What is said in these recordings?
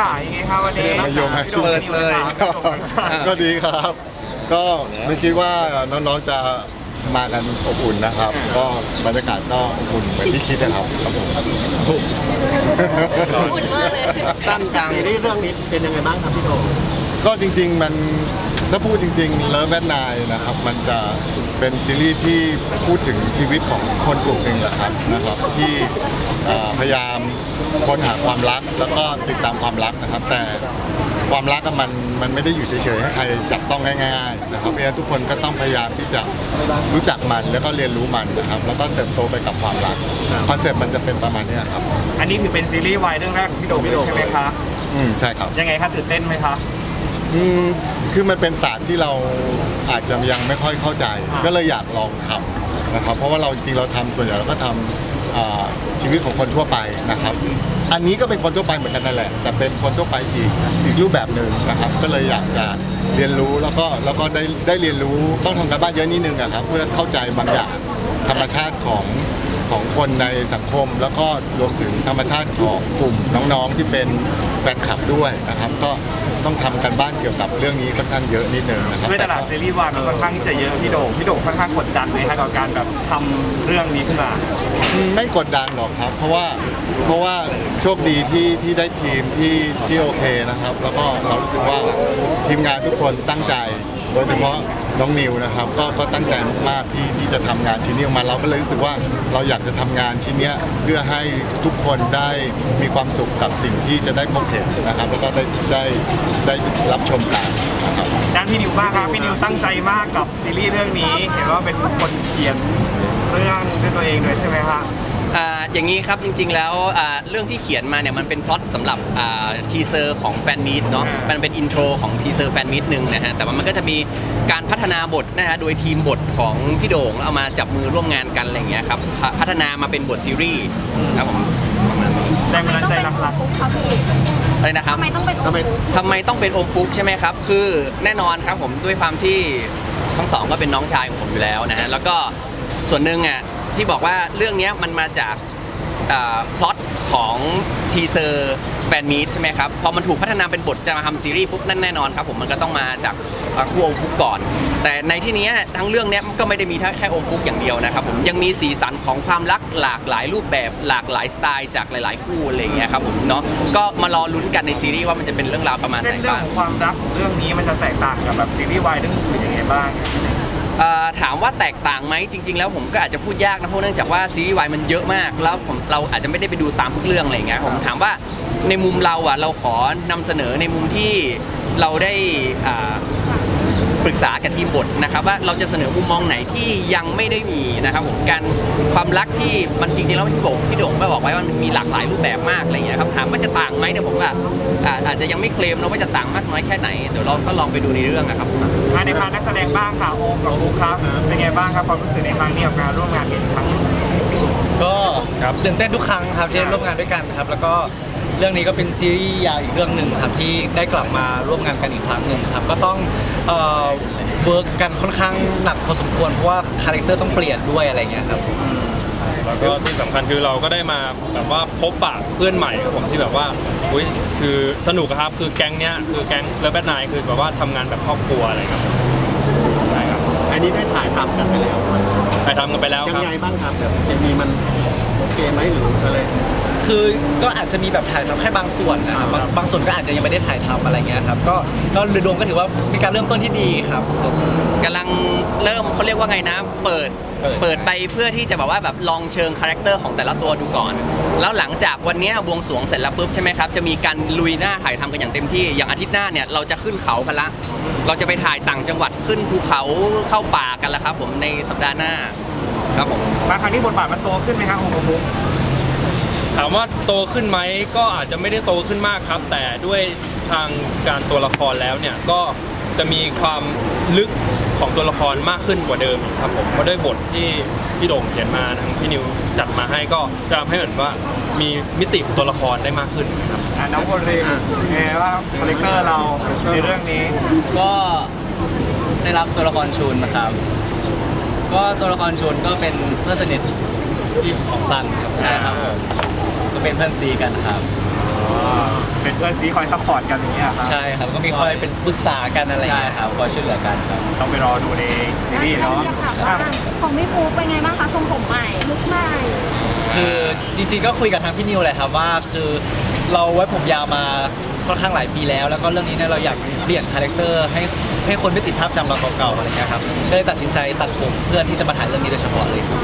ขายังไงครับวันนี้ไม่ยอมให้พี่โดมเปิดพี่เลยโดมก็ดีครับ ก็ไม่คิดว่าน้องๆจะมากันอบอุ่นนะครับ ก็บรรยากาศก็อบอุ่นเหมือนที่คิดนะครับครับผมอุ่นมากเลย สั้นจัง ซีรีส์เรื่องนี้เป็นยังไงบ้างครับพี่โดมก็จริงๆมันถ้าพูดจริงๆเลิฟแบทนายนะครับ มันจะ เป็นซีรีส์ที่พูดถึงชีวิตของคนกลุ่มหนึ่งแหละครับนะครับที่เอ่อพยายามค้นหาความรักแล้วก็ติดตามความรักนะครับ แต่ความรักอะมันมันไม่ได้อยู่เฉยๆให้ใครจับต้องง่ายๆนะครับเพราะฉะนั้นทุกคนก็ต้องพยายามที่จะรู้จักมันแล้วก็เรียนรู้มันนะครับแล้วก็เติบโตไปกับความรักคอนเซ็ปต์มันจะเป็นประมาณเนี้ยครับอันนี้ถือเป็นซีรีส์วายเรื่องแรกของพี่โดมเลยใช่ไหมคะอืมใช่ครับยังไงคะตื่นเต้นไหมคะ อืมคือมันเป็นศาสตร์ที่เราอาจจะยังไม่ค่อยเข้าใจอ่าก็เลยอยากลองทำนะครับ เพราะว่าเราจริงๆเราทำส่วนใหญ่เราก็ทำอ่าชีวิตของคนทั่วไปนะครับ อันนี้ก็เป็นคนทั่วไปเหมือนกันนั่นแหละ แต่เป็นคนทั่วไปอีกอีกรูปแบบหนึ่งนะครับ ก็เลยอยากจะเรียนรู้แล้วก็แล้วก็ได้ได้เรียนรู้ต้องทำการบ้านเยอะนิดนึงนะครับ เพื่อเข้าใจบางอย่างธรรมชาติของของคนในสังคม แล้วก็รวมถึงธรรมชาติของกลุ่มน้องๆที่เป็น แฟนคลับด้วยนะครับก็ต้องทำการบ้านเกี่ยวกับเรื่องนี้ค่อนข้างเยอะนิดนึงนะครับ ด้วยตลาดซีรีส์วายมันค่อนข้างที่จะเยอะพี่โดมพี่โดมค่อนข้างกดดันไหมคะกับการแบบทำเรื่องนี้ขึ้นมาอืมไม่กดดันหรอกครับ เพราะว่าเพราะว่าโชคดีที่ที่ได้ทีมที่ที่โอเคนะครับ แล้วก็เรารู้สึกว่าทีมงานทุกคนตั้งใจ โดยเฉพาะ น้องนิวนะครับก็ก็ตั้งใจมากๆที่ที่จะทำงานชิ้นนี้ออกมาเราก็เลยรู้สึกว่าเราอยากจะทำงานชิ้นเนี้ยเพื่อให้ทุกคนได้มีความสุขกับสิ่งที่จะได้พบเห็นนะครับ แล้วก็ได้ได้ได้รับชมกันนะครับ ด้านพี่นิวบ้างครับพี่นิวตั้งใจมากกับซีรีส์เรื่องนี้ เห็นว่าเป็นคนเขียนเรื่องด้วยตัวเองเลยใช่ไหมคะ อ่าอย่างนี้ครับจริงๆแล้วอ่าเรื่องที่เขียนมาเนี่ยมันเป็นพล็อตสำหรับทีเซอร์ของแฟนมีตเนาะอ่ามัมันเป็นอินโทรของทีเซอร์แฟนมีตหนึ่งนะฮะแต่ว่ามันก็จะมีการพัฒนาบทนะฮะโดยทีมบทของพี่โด่งแล้วเอามาจับมือร่วมงานกันอะไรอย่างเงี้ยครับพพัฒนามาเป็นบทซีรีส์ครับผมแรงบันดาลใจหลักอะไรนะครับทำไมต้องเป็นทำไมทำไมต้องเป็นโอมฟุกใช่ไหมครับ คือแน่นอนครับผมด้วยความที่ทั้งสองก็เป็นน้องชายของผมอยู่แล้วนะฮะแล้วก็ส่วนหนึ่งอะ ที่บอกว่าเรื่องนี้มันมาจากพล็อตของทีเซอร์แฟนมีตใช่ไหมครับ พอมันถูกพัฒนาเป็นบทจะมาทำซีรีส์ปุ๊บนั่นแน่นอนครับผมมันก็ต้องมาจากคู่โอมฟุกก่อน แต่ในที่นี้ทั้งเรื่องนี้ก็ไม่ได้มีแค่โอมฟุกอย่างเดียวนะครับผมยังมีสีสันของความรักหลากหลายรูปแบบหลากหลายสไตล์จากหลาย ๆ คู่อะไรอย่างเงี้ยครับผมเนาะก็มารอลุ้นกันในซีรีส์ว่ามันจะเป็นเรื่องราวประมาณไหเส้นนเรื่องบ้างของความรักของเรื่องนี้มันจะแตกต่างกับแบบซีรีส์วายเรื่องอื่นยังไงบ้าง เอ่อถามว่าแตกต่างไหมจริง ๆ แล้วผมก็อาจจะพูดยากนะเพราะเนื่องจากว่าซีรีส์วายมันเยอะมากแล้วผมเราอาจจะไม่ได้ไปดูตามทุกเรื่องอะไรอย่างเงี้ยผมถามว่าในมุมเราอะเราขอนำเสนอในมุมที่เราได้อ่า ปรึกษากับทีมบทนะครับว่าเราจะเสนอมุมมองไหนที่ยังไม่ได้มีนะครับผมการความรักที่มันจริงๆแล้วพี่โด่งพี่โด่งก็บอกไว้ว่ามันมีหลากหลายรูปแบบมากอะไรอย่างเงี้ยครับถามว่าจะต่างไหมเนี่ยผมว่าอ่าอาจจะยังไม่เคลมนะว่าจะต่างมากน้อยแค่ไหนเดี๋ยวเราก็ลองไปดูในเรื่องนะครับมาในพาร์ทนักแสดงบ้างค่ะโอมกับบุ๊คครับเป็นไงบ้างครับความรู้สึกในครั้งนี้กับการร่วมงานกันอีกครั้งหนึ่งก็ตื่นเต้นทุกครั้งครับที่ได้ร่วมงานด้วยกันครับ แล้วก็ เรื่องนี้ก็เป็นซีรีส์ยาวอีกเรื่องหนึ่งครับที่ได้กลับมาร่วมงานกันอีกครั้งหนึ่งครับก็ต้องเอ่อเวิร์กกันค่อนข้างหนักพอสมควรเพราะว่าคาแรคเตอร์ต้องเปลี่ยนด้วยอะไรเงี้ยครับ แล้วก็ที่สำคัญคือเราก็ได้มาแบบว่าพบปะเพื่อนใหม่ครับผมที่แบบว่าอุ้ยคือสนุกอะครับคือแก๊งเนี้ยคือแก๊งเลิฟแบทนายคือแบบว่าทำงานแบบครอบครัวอะไรครับผมใช่ครับอันนี้ได้ถ่ายทำกันไปแล้ว ไปทำกันไปแล้วยัครับงไงบ้างครับแบบเคมีมันโอเคไหมหรืออะไร คือก็อาจจะมีแบบถ่ายทำแค่บางส่วนนะครับบางบางส่วนก็อาจจะยังไม่ได้ถ่ายทำอะไรเงี้ยครับก็ก็โดยรวมก็ถือว่าเป็นการเริ่มต้นที่ดีครับ กำลังเริ่มเขาเรียกว่าไงนะเปิดเปิด เปิดไปเพื่อที่จะแบบว่าแบบลองเชิงคาแรคเตอร์ของแต่ละตัวดูก่อน แล้วหลังจากวันเนี้ยบวงสรวงเสร็จแล้วปุ๊บใช่ไหมครับ จะมีการลุยหน้าถ่ายทำกันอย่างเต็มที่ อย่างอาทิตย์หน้าเนี่ยเราจะขึ้นเขากันละ เราจะไปถ่ายต่างจังหวัดขึ้นภูเขาเข้าป่ากันแล้วครับ ผมในสัปดาห์หน้า ครับผมมาครั้งนี้บทบาทมันโตขึ้นไหมครับโอมกับบุ๊ค ถามว่าโตขึ้นไหมก็อาจจะไม่ได้โตขึ้นมากครับ แต่ด้วยทางการตัวละครแล้วเนี่ยก็จะมีความลึกของตัวละครมากขึ้นกว่าเดิมอีกครับผมเพราะด้วยบทที่พี่โด่งเขียนมาทางพี่นิวจัดมาให้ก็จะทำให้เหมือนว่ามีมิติของตัวละครได้มากขึ้นครับอะน้องโบรินไงว่าคาแรคเตอร์เราในเรื่องนี้ก็ได้รับตัวละครชูนนะครับ ก็ตัวละครชูนก็เป็นเพื่อนสนิท ที่ของซันครับใช่ครับผมก็เป็นเพื่อนซีกันครับ เป็นเพื่อนซีคอยซัพพอร์ตกันอย่างเงี้ยครับใช่ครับก็มีคอยเป็นปรึกษากันอะไรอย่างเงี้ยครับคอยช่วยเหลือกันครับ ต้องไปรอดูในซีรีส์เนาะอยากถามว่าของพี่ฟูเป็นไงบ้างคะทรงผมใหม่ลุคใหม่คือจริงๆก็คุยกับทางพี่นิวแหละครับว่าคือเราไว้ผมยาวมาค่อนข้างหลายปีแล้ว แล้วก็เรื่องนี้เนี่ยเราอยากเปลี่ยนคาแรคเตอร์ให้ให้คนไม่ติดภาพจำเราเก่าๆอะไรเงี้ยครับก็เลยตัดสินใจตัดผมเพื่อที่จะมาถ่ายเรื่องนี้โดยเฉพาะเลยครับ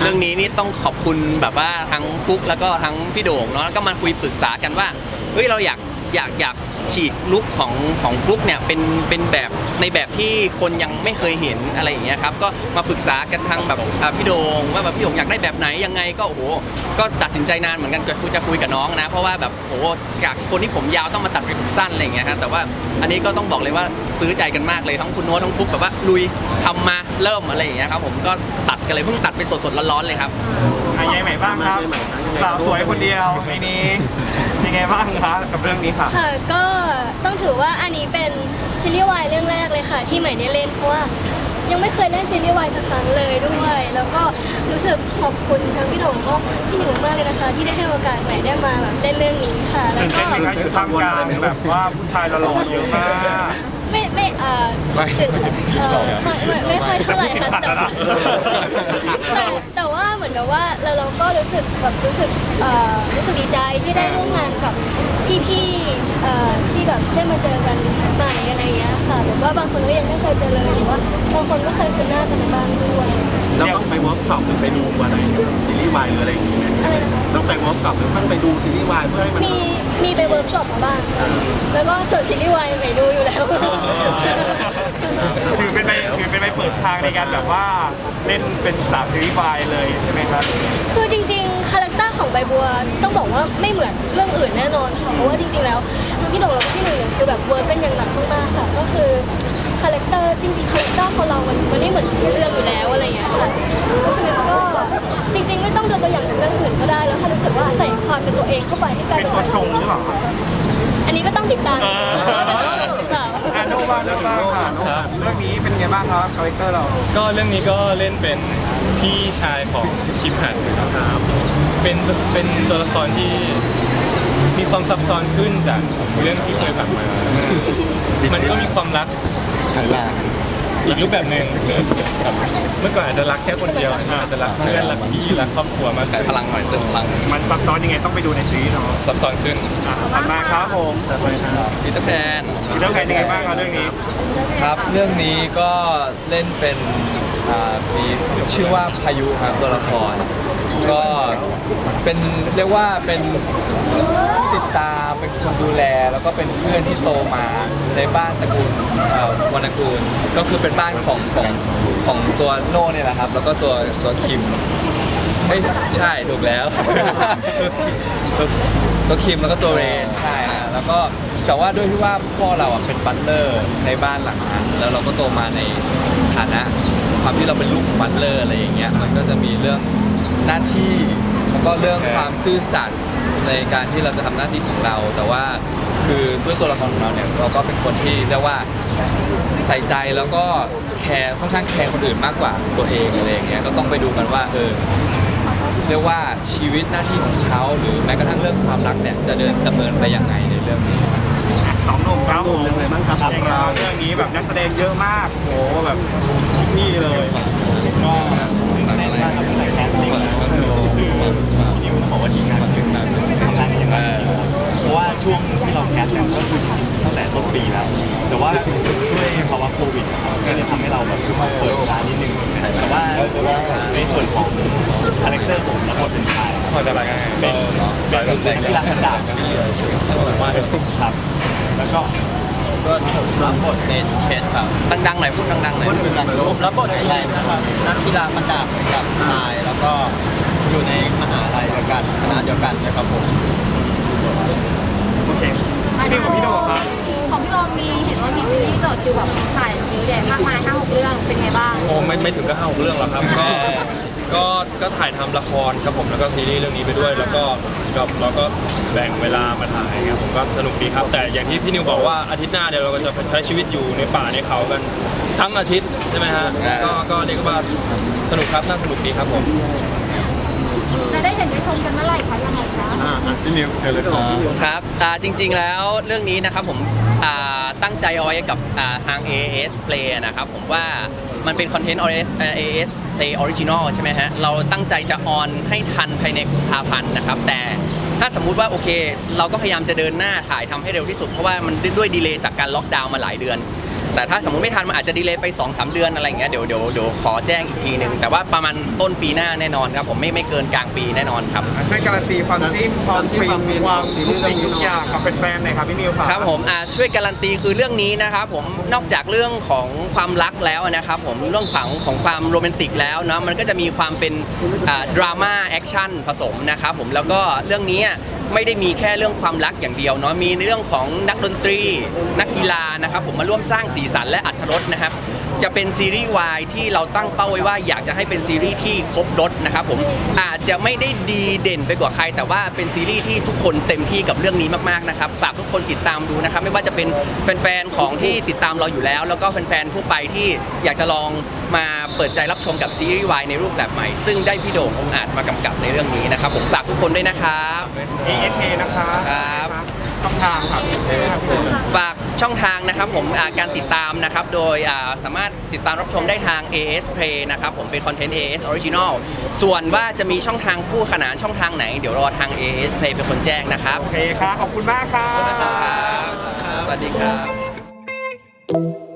เรื่องนี้นี่ต้องขอบคุณแบบว่าทั้งฟุกแล้วก็ทั้งพี่โด่งเนาะแล้วก็มาคุยปรึกษากันว่าเฮ้ยเราอยากอยากอยากฉีกลุคของของฟลุกเนี่ยเป็นเป็นแบบในแบบที่คนยังไม่เคยเห็นอะไรอย่างเงี้ยครับก็มาปรึกษากันทางแบบอ่าพี่โด่งว่าแบบพี่โด่งอยากได้แบบไหนยังไงก็โอ้โหก็ตัดสินใจนานเหมือนกันจะคุยจะคุยกับน้องนะ เพราะว่าแบบโอ้โหจากคนที่ผมยาวต้องมาตัดเป็นผมสั้นอะไรอย่างเงี้ยครับแต่ว่าอันนี้ก็ต้องบอกเลยว่าซื้อใจกันมากเลยทั้งคุณโน้ตทั้งฟลุกแบบว่าลุยทำมาเริ่มอะไรอย่างเงี้ยครับผมก็ตัดกันเลยเพิ่งตัดไปสดๆร้อนๆเลยครับอายายใหม่บ้างครับสาวสวยคนเดียวไอ้นี้ยังไงบ้างคะกับเรื่องนี้ค่ะ ค่ะก็ต้องถือว่าอันนี้เป็นซีรีส์วายเรื่องแรกเลยค่ะ ที่ใหม่ได้เล่นเพราะว่ายังไม่เคยเล่นซีรีส์วายสักครั้งเลยด้วย แล้วก็รู้สึกขอบคุณทั้งพี่โด่งก็พี่หนิงมากเลยนะคะ ที่ได้ให้โอกาสใหม่ได้มาแบบเล่นเรื่องนี้ค่ะ แล้วตื่นก็เต้นไหมคะอยู่ท่ามกลางแบบว่าผู้ชายหล่อๆเยอะมาก ไม่ไม่เอ่อตื่นเอ่อไม่ไม่ไม่ค่อยเท่าไหร่ค่ะแต่ว่าแต่แต่ว่าเหมือนกับว่าเราเราก็รู้สึกแบบรู้สึกเอ่อรู้สึกดีใจที่ได้ร่วมงานกับพี่ๆเอ่อ ที่แบบได้มาเจอกันใหม่อะไรอย่างเงี้ยค่ะหรือว่าบางคนก็ยังไม่เคยเจอเลยหรือว่าบางคนก็เคยคุ้นหน้ากันในบ้างด้วยเราต้องไปเวิร์กช็อปหรือไปดูอะไรซีรีส์วายหรืออะไรอย่างเงี้ยอะไรนะคะต้องไปเวิร์กช็อปหรือต้องไปดูซีรีส์วายเพื่อให้มันมีมีไปเวิร์กช็อปมาบ้างแล้วก็ส่วนซีรีส์วายใหม่ดูอยู่แล้ว ถือเป็นไปถือเป็นไปเปิดทางในการแบบว่าเล่นเป็นสาวซีรีส์วายเลยใช่ไหมครับ คือจริงๆ คาแรคเตอร์ของใบบัวต้องบอกว่าไม่เหมือนเรื่องอื่นแน่นอนค่ะเพราะว่าจริงๆแล้วทั้งพี่โด่งแล้วก็พี่หนึ่งเนี่ยคือแบบเวิร์กกันอย่างหนักมากๆค่ะก็คือคาแรคเตอร์จริงๆคาแรคเตอร์ของเรามันมันไม่เหมือนเรื่องอยู่แล้วอะไรอย่างเงี้ยค่ะเพราะฉะนั้นก็จริง ๆ ไม่ต้องดูตัวอย่างจากเรื่องอื่นก็ได้แล้วถ้ารู้สึกว่าใส่ความเป็นตัวเองเข้าไปให้กลายเป็นเป็นตัวชงหรือเปล่าครับอันนี้ก็ต้องติดตาม อาโนบ้างแล้วบ้างค่ะเรื่องนี้เป็นไงบ้างครับคาแรคเตอร์เราก็เรื่องนี้ก็เล่นเป็นพี่ชายของคิมหันนะครับเป็นเป็นตัวละครที่มีความซับซ้อนขึ้นจากเรื่องที่เคยผ่านมา มันก็มีความรักไทยลา อีกรูปแบบหนึ่งครับเมื่อก่อนอาจจะรักแค่คนเดียวอาจจะรักเพื่อนรักพี่รักครอบครัวมากกว่าพลังหน่อยเติมพลังมันซับซ้อนยังไงต้องไปดูในซีรีส์เนาะซับซ้อนขึ้นอะถัดมาครับผมพีเตอร์แพนเรื่องใครยังไงบ้างครับเรื่องนี้ ครับเรื่องนี้ก็เล่นเป็นอ่ามีชื่อว่าพายุครับตัวละคร ก็เป็นเรียกว่าเป็นติดตามเป็นคนดูแล แล้วก็เป็นเพื่อนที่โตมาในบ้านตระกูลเอ่อวรรณกูล ก็คือเป็นบ้านของของของตัวโน่เนี่ยแหละครับ แล้วก็ตัวตัวคิมไม่ใช่ถูกแล้วตัวตัวคิมแล้วก็ตัวเรนใช่ฮะแล้วก็แต่ว่าด้วยที่ว่าพ่อเราอะเป็นบัตเลอร์ในบ้านหลังนั้นแล้วเราก็โตมาในฐานะ ความที่เราเป็นลูกของบัตเลอร์อะไรอย่างเงี้ยมันก็จะมีเรื่องหน้าที่แล้วก็เรื่องความซื่อสัตย์ในการที่เราจะทำหน้าที่ของเรา แต่ว่าคือด้วยตัวละครของเราเนี่ยเราก็เป็นคนที่เรียกว่าใส่ใจแล้วก็แคร์ค่อนข้างแคร์คนอื่นมากกว่าตัวเองอะไรอย่างเงี้ยก็ต้องไปดูกันว่าเออเรียกว่าชีวิตหน้าที่ของเขาหรือแม้กระทั่งเรื่องความรักเนี่ยจะเดินดำเนินไปยังไงในเรื่องนี้ สองหนุ่มครับผมยังไงบ้างครับยังไงบ้างเรื่องนี้แบบนักแสดงเยอะมากโหแบบนี่เลยก็นิวบอกว่าทีมงานถึงนั้นเพราะว่าช่วงที่เราแคสเนี่ยก็คือตั้งแต่ต้นปีแล้ว แต่ว่าด้วยภาวะโควิดก็เลยทำให้เราแบบเปิดร้านนิดนึงแต่ ว่าในส่วนของคาแรคเตอร์ผมรับบทเป็นชายพอจะรักง่ายเป็นเป็นเป็นนักกีฬาดาบครับ แล้วก็ก็รับบทเป็นเพชรครับดังๆหน่อยพูดดังๆหน่อยเป็นการลบรับบทเป็นแรงนะครับนักกีฬาฟันดาบกับนายแล้วก็อยู่ในมหาลัยเดียวกันคณะเดียวกันนะครับผมโอเคพี่ของพี่โดครับของพี่โอมมีเห็นว่ามีซีรีส์ต่อคิวแบบถ่ายเยอะ แยะมากมายห้าหกเรื่องเป็นไงบ้างโอ้ไม่ไม่ถึงก็ห้าหกเรื่องหรอกครับก็ก็ก็ถ่ายทำละครครับผมแล้วก็ซีรีส์เรื่องนี้ไปด้วย แล้วก็ก็เราก็แบ่งเวลามาถ่ายครับผมก็สนุกดีครับ แต่อย่างที่พี่นิวบอกว่าอาทิตย์หน้าเดี๋ยวเราก็จะไปใช้ชีวิตอยู่ในป่าในเขากันทั้งอาทิตย์ใช่ไหมฮะก็ก็เรียกว่าสนุกครับน่าสนุกดีครับผมจะได้เห็นได้ชมกันเมื่อไหร่คะยังไงคะ อ่าอะพี่นิวเชิญเลยครับ ครับอ่าจริงๆแล้วเรื่องนี้นะครับผมอ่า ตั้งใจเอาไว้กับทาง A.S. Play นะครับผมว่ามันเป็นคอนเทนต์ A.S. AS Play Original ใช่ไหมฮะ เราตั้งใจจะออนให้ทันภายในกุมภาพันธ์นะครับ แต่ถ้าสมมุติว่าโอเค เราก็พยายามจะเดินหน้าถ่ายทำให้เร็วที่สุด เพราะว่ามันด้วยดีเลย์จากการล็อกดาวน์มาหลายเดือน แต่ถ้าสมมติไม่ทันมันอาจจะดีเลย์ไป2-3เดือนอะไรอย่างเงี้ยเดี๋ยวเดี๋ยวเดี๋ยวขอแจ้งอีกทีหนึ่งแต่ว่าประมาณต้นปีหน้าแน่นอนครับผมไม่ไม่เกินกลางปีแน่นอนครับ ช่วยการันตีความจิ้นความฟินความทุกสิ่งทุกอย่างกับแฟนๆหน่อยครับพี่นิวครับครับผมอ่าช่วยการันตีคือเรื่องนี้นะครับผมนอกจากเรื่องของความรักแล้วนะครับผมเรื่องของของความโรแมนติกแล้วเนาะมันก็จะมีความเป็นอ่าดราม่าแอคชั่นผสมนะครับผมแล้วก็เรื่องนี้ ไม่ได้มีแค่เรื่องความรักอย่างเดียวเนาะมีในเรื่องของนักดนตรี นักกีฬานะครับผมมาร่วมสร้างสีสันและอัธรสนะครับ จะเป็นซีรีส์วายที่เราตั้งเป้าไว้ว่าอยากจะให้เป็นซีรีส์ที่ครบรถนะครับผมอาจจะไม่ได้ดีเด่นไปกว่าใคร แต่ว่าเป็นซีรีส์ที่ทุกคนเต็มที่กับเรื่องนี้มากๆนะครับฝากทุกคนติดตามดูนะครับไม่ว่าจะเป็นแฟนๆของที่ติดตามเราอยู่แล้ว แล้วก็แฟนๆทั่วไปที่อยากจะลองมาเปิดใจรับชมกับซีรีส์วายในรูปแบบใหม่ ซึ่งได้พี่โด่งองค์อาจมากำกับในเรื่องนี้นะครับผมฝากทุกคนด้วยนะครับ ASK นะคะ ครับ ช่องทางครับฝากช่องทางนะครับผมอ่าการติดตามนะครับ โดยอ่าสามารถติดตามรับชมได้ทาง AS Play นะครับผมเป็นคอนเทนต์ AS Original ส่วนว่าจะมีช่องทางคู่ขนานช่องทางไหน เดี๋ยวรอทาง AS Play เป็นคนแจ้งนะครับโอเคครับขอบคุณมากครับ ครับสวัสดีครับ